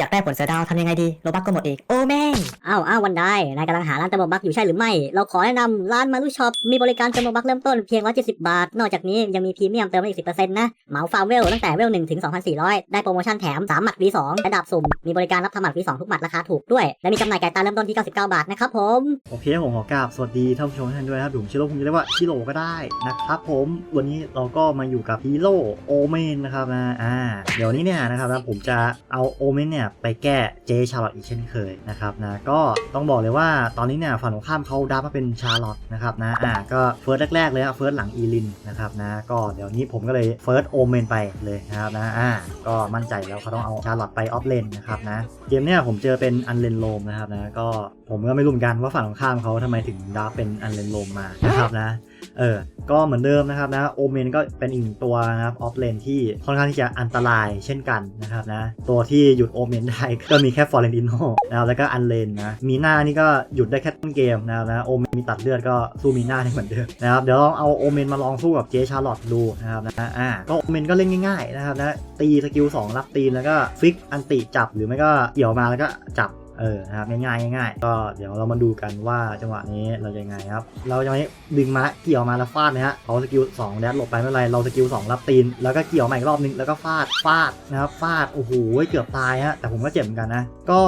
อยากได้ผลเสือดาวทำยังไงดีโลบักก็หมดอีกโอ้แม่งอ้าวอ้าววันได้นายกำลังหาร้านเติมโลบักอยู่ใช่หรือไม่ เราขอแนะนำร้านมารุช็อปมีบริการเติมโลบักเริ่มต้นเพียง170 บาท นอกจากนี้ยังมีพรีเมียมเติมอีก 10%นะเหมาฟาร์มเวลตั้งแต่เวล1ถึง 2,400 ได้โปรโมชั่นแถม 3 หมัด V2 และดาบสุ่มมีบริการรับทำหมัด V2 ทุกหมัดราคาถูกด้วย และมีจำหน่ายไก่ตาเริ่มต้นที่ 99 บาทนะครับผมโอเคผมขอกราบสวัสดีท่านผู้ชมทุกท่านด้วยนะครับผมชื่อโลผมจะเรียกว่าชิโร่ก็ได้นะครับผมวันนี้เราก็มาอยู่กับฮีโร่โอเมนนะครับนะอ่าเดี๋ยวนี้เนี่ยนะครับนะผมจะเอาโอเมนเนี่ยไปแก้เจชาร์ลอตอีกเช่นเคยนะครับนะก็ต้องบอกเลยว่าตอนนี้เนี่ยฝั่งตรงข้ามเขาดับมาเป็นชาร์ลอตนะครับนะอ่าก็เฟิร์สแรกๆเลยอะเฟิร์สหลังอีลินนะครับนะก็เดี๋ยวนี้ผมก็เลยเฟิร์สโอเมนไปเลยนะครับนะอ่าก็มั่นใจแล้วเขาต้องเอาชาร์ลอตไปออฟเลนนะครับนะเกมเนี่ยผมเจอเป็นอันเลนโลมนะครับนะก็ผมก็ไม่รู้เหมือนกันว่าฝั่งตรงข้ามเขาทำไมถึงดับเป็นอันเลนโลมมานะครับนะ เออ ก็เหมือนเดิมนะครับนะโอเมนก็เป็นอีกตัวนะครับออฟเลนที่ค่อนข้างที่จะอันตรายเช่นกันนะครับนะ ตัวที่หยุดโอเมนได้ก็มีแค่ฟอร์เรนติโนนะครับแล้วก็อันเลนนะมีหน้านี่ก็หยุดได้แค่ต้นเกมนะครับนะโอเมนมีตัดเลือดก็สู้มีหน้าได้เหมือนเดิมนะครับเดี๋ยวลองเอาโอเมนมาลองสู้กับเจชาร์ลอตดูนะครับนะอ่าก็โอเมนก็เล่นง่ายๆนะครับนะตีสกิล2รับตีนแล้วก็ฟิกอันติจับหรือไม่ก็เกี่ยวมาแล้วก็จับ เออนะครับง่ายๆง่ายๆก็เดี๋ยวเรามาดูกันว่าจังหวะนี้เราจะยังไงครับ เราจะไม่ดึงมาเกี่ยวมาแล้วฟาดนะฮะเขาสกิล2แดดหลบไปไม่เป็นไรเราสกิล2รับตีน แล้วก็เกี่ยวใหมาอีกรอบนึงแล้วก็ฟาดฟาดนะครับฟาดโอ้โหเกือบตายฮะแต่ผมก็เจ็บเหมือนกันนะก็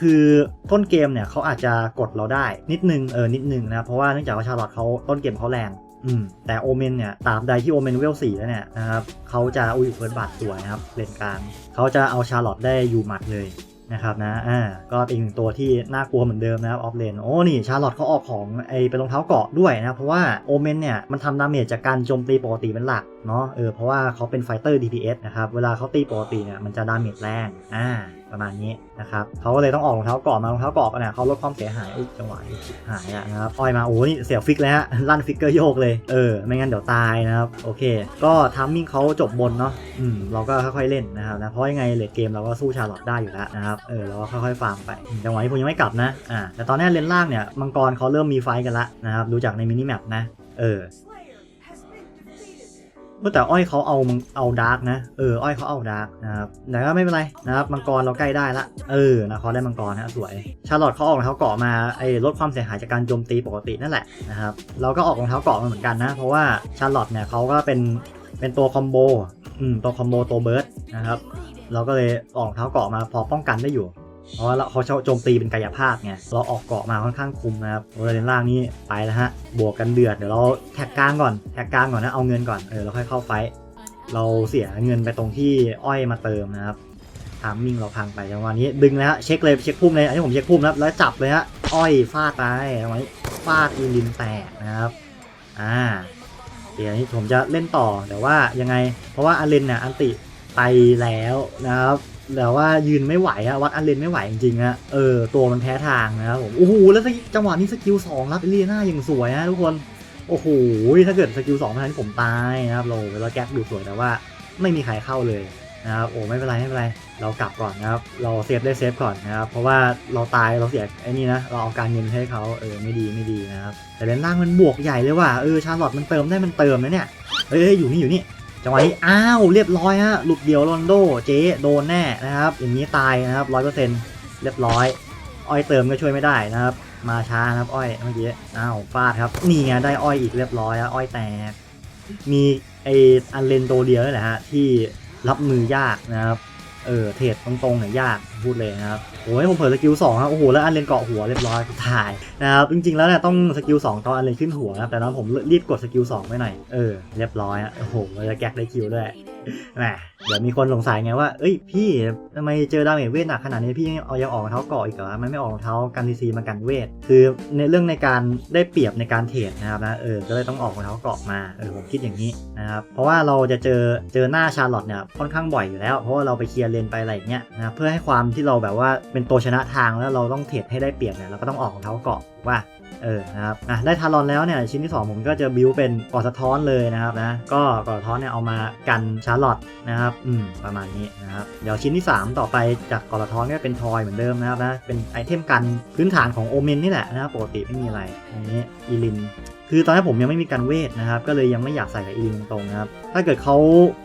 คือต้นเกมเนี่ยเขาอาจจะกดเราได้นิดนึงเออนิดนึงนะเพราะว่าเนื่องจากว่าชาลอตเขาต้นเกมเขาแรงอืมแต่โอเมนเนี่ยตาบใดที่โอเมนเวลสี่แล้วเนี่ยนะครับเขาจะอุ้ยเฟิร์สบัตสวยนะครับเลนกลางเขาจะเอาชาลอตได้อยู่หมัดเลย นะครับนะอ่าก็เป็นอีกหนึ่งตัวที่น่ากลัวเหมือนเดิมนะครับออฟเลน โอ้ นี่ ชาร์ลอตเขาออกของไอเป็นรองเท้าเกาะด้วยนะ เพราะว่าโอเมนเนี่ยมันทำดาเมจจากการโจมตีปกติเป็นหลักเนาะเออเพราะว่าเขาเป็นไฟเตอร์ DPS นะครับ เวลาเขาตีปกติเนี่ยมันจะดาเมจแรงอ่าประมาณนี้นะครับเขาก็เลยต้องออกรองเท้าเกราะมารองเท้าเกราะเนี่ยเขาลดความเสียหายอุ๊ยจังหวะนี้หายอะนะครับอ้อยมาโอ้นี่เสียวฟิกแล้วฮะลั่นฟิกเกอร์โยกเลยเออไม่งั้นเดี๋ยวตายนะครับโอเค ก็ทามมิ่งเขาจบบนเนาะอืมเราก็ค่อยๆเล่นนะครับนะเพราะยังไงเลดเกมเราก็สู้ชาลอตได้อยู่แล้วนะครับเออเราก็ค่อยๆฟาร์มไปจังหวะนี้ผมยังไม่กลับนะอ่าแต่ตอนนี้เลนล่างเนี่ยมังกรเขาเริ่มมีไฟกันละนะครับดูจากในมินิแมปนะเออ แต่อ้อยเขาเอาเอาดาร์กนะเอออ้อยเขาเอาดาร์กนะครับแต่ก็ไม่เป็นไรนะครับมังกรเราใกล้ได้ละเออนะเขาได้มังกรฮะสวย ชาร์ลอตเขาออกรองเท้าเกาะมาไอ้ลดความเสียหายจากการโจมตีปกตินั่นแหละนะครับเราก็ออกรองเท้าเกาะมาเหมือนกันนะ เพราะว่าชาร์ลอตเนี่ยเขาก็เป็นเป็นตัวคอมโบอืมตัวคอมโบตัวเบิร์ดนะครับเราก็เลยออกรองเท้าเกาะมาพอป้องกันได้อยู่ เพราะว่าเราเขาโจมตีเป็นกายภาพไงเราออกเกาะมาค่อนข้างคุมนะครับโอเลนล่างนี่ไปแล้วฮะบวกกันเดือดเดี๋ยวเราแท็กกลางก่อนแท็กกลางก่อนนะเอาเงินก่อนเออเราค่อยเข้าไฟท์เราเสียเงินไปตรงที่อ้อยมาเติมนะครับทามมิ่งเราพังไปจังหวะนี้ดึงแล้วฮะเช็คเลยเช็คพุ่มเลยอันนี้ผมเช็คพุ่มนะครับแล้วจับเลยฮะอ้อยฟาดไปจังหวะนี้ฟาดอีลินแตกนะครับอ่าเดี๋ยวนี้ผมจะเล่นต่อแต่ว่ายังไง เพราะว่าอาเลนเนี่ยอันติไปแล้วนะครับ แต่ว่ายืนไม่ไหวอะวัดอาเลนไม่ไหวจริงๆอะเออตัวมันแพ้ทางนะครับผมโอ้โหแล้วจังหวะนี้สกิลสองรับเอเลียนาอย่างสวยนะทุกคนโอ้โหถ้าเกิดสกิลสองมาทันผมตายนะครับเราเราแก๊กดูสวยแต่ว่าไม่มีใครเข้าเลยนะครับโอ้ไม่เป็นไรไม่เป็นไรเรากลับก่อนนะครับเราเซฟได้เซฟก่อนนะครับเพราะว่าเราตายเราเสียไอ้นี่นะเราเอาการเงินให้เขาเออไม่ดีไม่ดีนะครับแต่เลนล่างมันบวกใหญ่เลยว่ะเออชาร์ลอตมันเติมได้มันเติมนะเนี่ยเฮ้ยเฮ้ยอยู่นี่อยู่นี่ จังหวะนี้อ้าวเรียบร้อยฮะหลุดเดียวโรนโดเจ๊โดนแน่นะครับอย่างนี้ตายนะครับร้อยเปอร์เซ็นต์เรียบร้อย อ้อยเติมก็ช่วยไม่ได้นะครับ มาช้านะครับอ้อยเมื่อกี้อ้าวฟาดครับนี่ไงได้อ้อยอีกเรียบร้อยแล้วอ้อยแตกมีไออันเลนโตเดียวนี่แหละฮะที่รับมือยากนะครับ เออเทรดตรงๆเนี่ยยากพูดเลยนะครับโอ้ยผมเผลอสกิลสองครับโอ้โหแล้วอันเลนเกาะหัวเรียบร้อยถ่ายนะครับจริงๆแล้วเนี่ยต้องสกิลสองตอนอันเลนขึ้นหัวนะครับแต่ตอนผมรีบกดสกิลสองไว้หน่อยเออเรียบร้อยอะโอ้โหแล้วแก๊กได้คิวด้วยแหม เดี๋ยวมีคนสงสัยไงว่า เอ้ย พี่ทำไมเจอดาเมจเวทหนักขนาดนี้พี่เอายังออกรองเท้าเกาะอีกเหรอมันไม่ออกรองเท้ากันดีซีมากันเวท คือในเรื่องในการได้เปรียบในการเทรดนะครับนะ เออ ก็เลยต้องออกรองเท้าเกาะมา เออ ผมคิดอย่างนี้นะครับ เพราะว่าเราจะเจอเจอหน้าชาร์ลอตเนี่ยค่อนข้างบ่อยอยู่แล้ว เพราะว่าเราไปเคลียร์เลนไปอะไรอย่างเงี้ยนะเพื่อให้ความที่เราแบบว่าเป็นตัวชนะทางแล้วเราต้องเทรดให้ได้เปรียบเนี่ยเราก็ต้องออกรองเท้าเกาะว่าเออนะครับอะได้ทารอนแล้วเนี่ยชิ้นที่ 2 ผมก็จะบิวเป็นกอดสะท้อนเลยนะครับนะก็กอดสะท้อนเนี่ยเอามากันชาร์ลอตนะครับอืมประมาณนี้นะครับ เดี๋ยวชิ้นที่ 3 ต่อไปจากกอดสะท้อนก็เป็นทอยเหมือนเดิมนะครับนะ เป็นไอเทมกันพื้นฐานของโอเมนนี่แหละนะครับปกติไม่มีอะไรอันนี้อีลินคือตอนนี้ผมยังไม่มีการเวทนะครับ ก็เลยยังไม่อยากใส่กับอีลินตรงนะครับ ถ้าเกิดเขา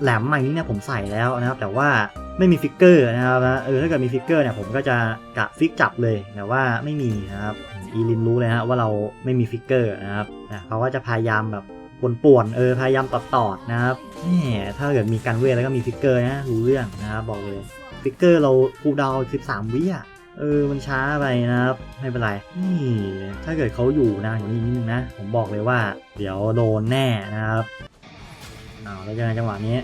แหลมมาอย่างนี้เนี่ยผมใส่แล้วนะครับ แต่ว่าไม่มีฟิกเกอร์นะครับนะเออถ้าเกิดมีฟิกเกอร์เนี่ยผมก็จะกะฟิกจับเลยแต่ว่าไม่มีนะครับอีลินรู้เลยฮะว่าเราไม่มีฟิกเกอร์นะครับเขาก็จะพยายามแบบ ป่วนๆเออพยายามตอดๆนะครับนี่ถ้าเกิดมีการเวทแล้วก็มีฟิกเกอร์นะรู้เรื่องนะครับบอกเลยฟิกเกอร์เราคูดาว13 วิอะเออ มันช้าไปนะครับ ไม่เป็นไร นี่ ถ้าเกิดเขาอยู่นานกว่านี้นิดนึงนะ ผมบอกเลยว่า เดี๋ยวโดนแน่นะครับเอาแล้วไงจังหวะนี้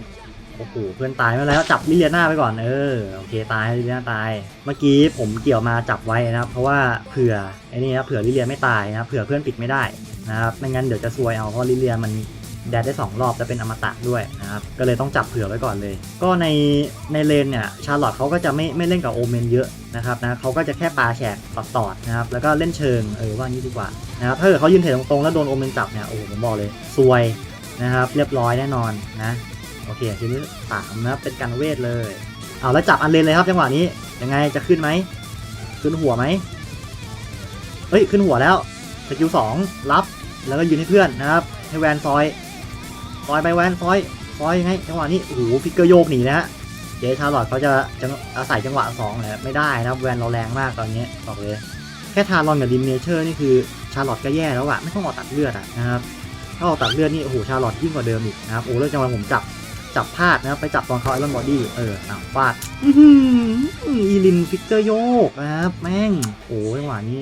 โอ้โหเพื่อนตายไม่เป็นไรแล้วจับลิเลียนาไปก่อนเออโอเคตายลิเลียนาตาย เมื่อกี้ผมเกี่ยวมาจับไว้นะครับ เพราะว่าเผื่อไอ้นี่นะเผื่อลิเลียไม่ตายนะครับเผื่อเพื่อนปิดไม่ได้นะครับไม่งั้นเดี๋ยวจะซวยเอาเพราะลิเลียมันแดดได้สองรอบจะเป็นอมตะด้วยนะครับ ก็เลยต้องจับเผื่อไว้ก่อนเลย ก็ในในเลนเนี่ยชาร์ลอตเขาก็จะไม่ไม่เล่นกับโอเมนเยอะนะครับนะเขาก็จะแค่ปลาแฉกตอดตอดๆนะครับ แล้วก็เล่นเชิงเออว่างี้ดีกว่านะครับถ้าเกิดเขายืนเถตรงๆแล้วโดนโอเมนจับเนี่ยโอ้โหผมบอกเลยซวยนะครับเรียบร้อยแน่นอนนะ โอเคทีนี้สามนะครับเป็นการเวทเลย เอาแล้วจับอันเลนเลยครับจังหวะนี้ยังไงจะขึ้นไหมขึ้นหัวไหมเอ้ยขึ้นหัวแล้วสกิลสองรับแล้วก็ยืนให้เพื่อนนะครับให้แวนซอยซอยไปแวนซอยซอยยังไงจังหวะนี้โอ้โหฟิกเกอร์โยกหนีนะฮะเจชาร์ลอตเขาจะจะอาศัยจังหวะสองเลยไม่ได้นะแวนเราแรงมากตอนนี้บอกเลย แค่ทารอนกับดิมเนเชอร์นี่คือชาร์ลอตก็แย่แล้วอะไม่ต้องออกตัดเลือดอะนะครับถ้าออกตัดเลือดนี่โอ้โหชาร์ลอตยิ่งกว่าเดิมอีกนะครับโอ้แล้วจังหวะผมจับ จับพลาดนะครับ ไปจับตอนเขาไอรอนบอดี้เอออ้าฟาดอืออีลินฟิกเกอร์โยกนะครับ แม่ง โอ้ยหวะนี้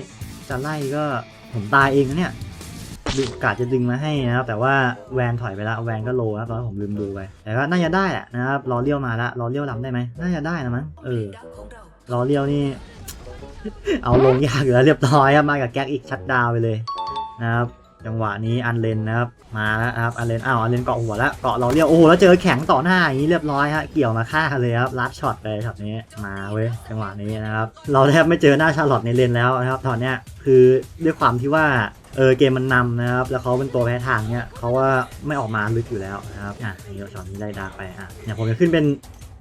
จะไล่ก็ผมตายเองนะเนี่ยดึงกาจะดึงมาให้นะครับ แต่ว่าแวนถอยไปแล้วแวนก็โลแล้วตอนผมลืมดูไปแต่ก็น่าจะได้แหละนะครับรอเลี้ยวมาละรอเลี้ยวลำได้ไหมน่าจะได้นะมั้งเออรอเลี้ยวนี่ เอาลงยากอยู่แล้วเรียบร้อยมากับแก๊กอีกชัดดาวไปเลยนะครับ จังหวะนี้อันเลนนะครับมาแล้วครับอันเลนอ้าวอันเลนเกาะหัวแล้วเกาะเราเรียวโอ้โหแล้วเจอแข็งต่อหน้าอย่างนี้เรียบร้อยฮะเกี่ยวมาฆ่าเลยครับลัดช็อตไปช็อตนี้มาเว้ยจังหวะนี้นะครับเราแทบไม่เจอหน้าชาร์ลอตในเลนแล้วนะครับตอนเนี้ยคือด้วยความที่ว่าเออเกมมันนำนะครับแล้วเขาเป็นตัวแพ้ทางเนี่ยเขาว่าไม่ออกมาลึกอยู่แล้วนะครับอะนี่เราช็อตนี้ได้ดาร์กไปอะเนี่ยผมจะขึ้นเป็น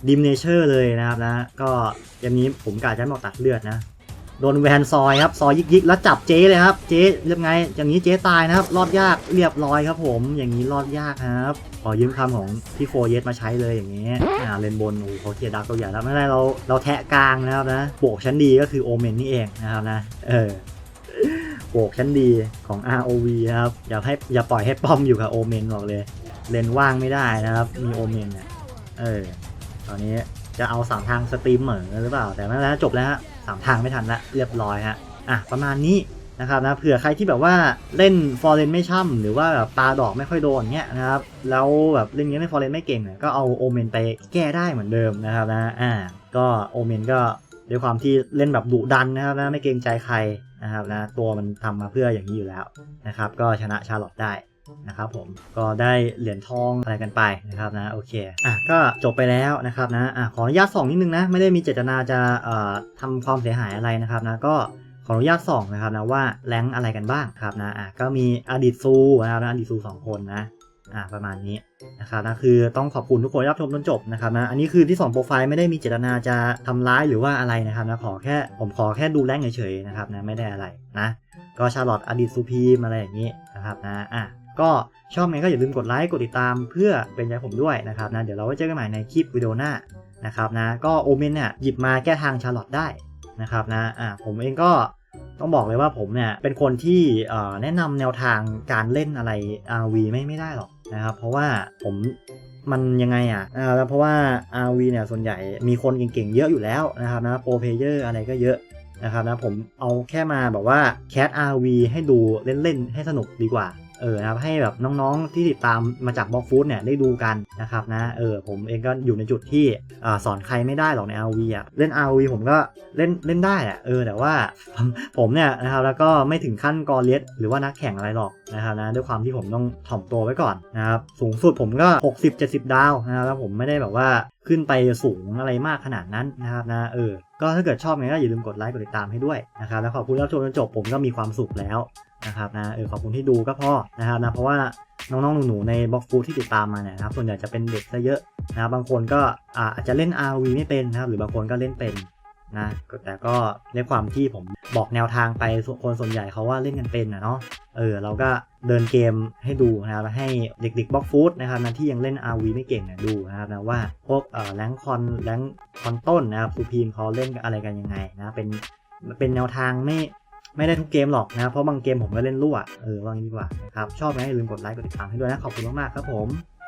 ดิมเนเชอร์เลยนะครับนะก็เกมนี้ผมกะจะไม่ออกตัดเลือดนะ โดนแวนซอยครับ ซอยยิกๆ แล้วจับเจ๊เลยครับ เจ๊เรียบไง อย่างนี้เจ๊ตายนะครับ รอดยากเรียบร้อยครับผม อย่างนี้รอดยากครับ ขอยืมคำของพี่โฟเยสมาใช้เลยอย่างนี้อ่าเลนบนโอ้โหเขาเคลียดักตัวใหญ่แล้วไม่ได้เราเราแทะกลางนะครับนะโบกชั้นดีก็คือโอเมนนี่เองนะครับนะ เออโบกชั้นดีของ ROV นะครับ อย่าให้อย่าปล่อยให้ป้อมอยู่กับโอเมนบอกเลย เลนว่างไม่ได้นะครับ มีโอเมนเนี่ย เออ ตอนนี้จะเอาสามทางสตรีมเหมือนหรือเปล่า แต่ไม่เป็นไรจบแล้วฮะ สามทางไม่ทันละเรียบร้อยฮะอะประมาณนี้นะครับนะเผื่อใครที่แบบว่าเล่นฟอร์เรนไม่ช่ำหรือว่าแบบปลาดอกไม่ค่อยโดนเงี้ยนะครับแล้วแบบเล่นเงี้ยไม่ฟอร์เรนไม่เก่งเนี่ยก็เอาโอเมนไปแก้ได้เหมือนเดิมนะครับนะอ่าก็โอเมนก็ด้วยความที่เล่นแบบดุดันนะครับนะไม่เกรงใจใครนะครับนะตัวมันทำมาเพื่ออย่างนี้อยู่แล้วนะครับก็ชนะชาร์ลอตได้ นะครับผมก็ได้เหรียญทองอะไรกันไปนะครับนะโอเคอะก็จบไปแล้วนะครับนะอะขออนุญาตส่องนิดนึงนะไม่ได้มีเจตนาจะเอ่อทำความเสียหายอะไรนะครับนะก็ขออนุญาตส่องนะครับนะว่าแรงอะไรกันบ้างครับนะอะก็มีอดีตซูนะครับนะอดีตซูสองคนนะอะประมาณนี้นะครับนะคือต้องขอบคุณทุกคนที่รับชมจนจบนะครับนะอันนี้คือที่สองโปรไฟล์ไม่ได้มีเจตนาจะทำร้ายหรือว่าอะไรนะครับนะขอแค่ผมขอแค่ดูแรงเฉยๆนะครับนะไม่ได้อะไรนะก็ชาร์ลอตอดีตซูพีมอะไรอย่างนี้นะครับนะอะ ก็ชอบไงก็อย่าลืมกดไลค์กดติดตามเพื่อเป็นใจผมด้วยนะครับนะเดี๋ยวเราไว้เจอกันใหม่ในคลิปวิดีโอหน้านะครับนะก็โอเมนเนี่ยหยิบมาแก้ทางชาร์ลอตได้นะครับนะอ่าผมเองก็ต้องบอกเลยว่าผมเนี่ยเป็นคนที่แนะนำแนวทางการเล่นอะไร RV ไม่ไม่ได้หรอกนะครับเพราะว่าผมมันยังไงอะอ่าแล้วเพราะว่า RV เนี่ยส่วนใหญ่มีคนเก่งๆเยอะอยู่แล้วนะครับนะโปรเพเยอร์อะไรก็เยอะนะครับนะผมเอาแค่มาแบบว่าแคส RV ให้ดูเล่นๆให้สนุกดีกว่า เออนะครับให้แบบน้องๆที่ติดตามมาจากบล็อกฟู้ดเนี่ยได้ดูกันนะครับนะเออผมเองก็อยู่ในจุดที่อ่าสอนใครไม่ได้หรอกใน RV อะเล่น RV ผมก็เล่นเล่นได้อะเออแต่ว่าผมเนี่ยนะครับแล้วก็ไม่ถึงขั้นกอเลสหรือว่านักแข่งอะไรหรอกนะครับนะด้วยความที่ผมต้องถ่อมตัวไว้ก่อนนะครับสูงสุดผมก็ 60-70 ดาวนะครับแล้วผมไม่ได้แบบว่าขึ้นไปสูงอะไรมากขนาดนั้นนะครับนะเออก็ถ้าเกิดชอบไงก็อย่าลืมกดไลค์กดติดตามให้ด้วยนะครับแล้วขอบคุณที่รับชมจนจบผมก็มีความสุขแล้ว นะครับนะเออขอบคุณที่ดูก็พอนะครับนะเพราะว่าน้องๆหนูๆในบล็อกฟูที่ติดตามมาเนี่ยนะครับส่วนใหญ่จะเป็นเด็กซะเยอะนะครับบางคนก็อาจจะเล่น RV ไม่เป็นนะครับหรือบางคนก็เล่นเป็นนะแต่ก็ในความที่ผมบอกแนวทางไปส่วนคนส่วนใหญ่เขาว่าเล่นกันเป็นนะเนาะเออเราก็เดินเกมให้ดูนะครับแล้วให้เด็กๆบล็อกฟูดนะครับนะที่ยังเล่น RV ไม่เก่งเนี่ยดูนะครับนะว่าพวกเอ่อแรงคอนแรงคอนต้นนะครับซูพีมเขาเล่นอะไรกันยังไงนะเป็นเป็นแนวทางไม่ ไม่ได้ทุกเกมหรอกนะ เพราะบางเกมผมก็เล่นรั่วเออว่างี้ดีกว่าครับ ชอบไหมอย่าลืมกดไลค์กดติดตามให้ด้วยนะ ขอบคุณมากๆครับผม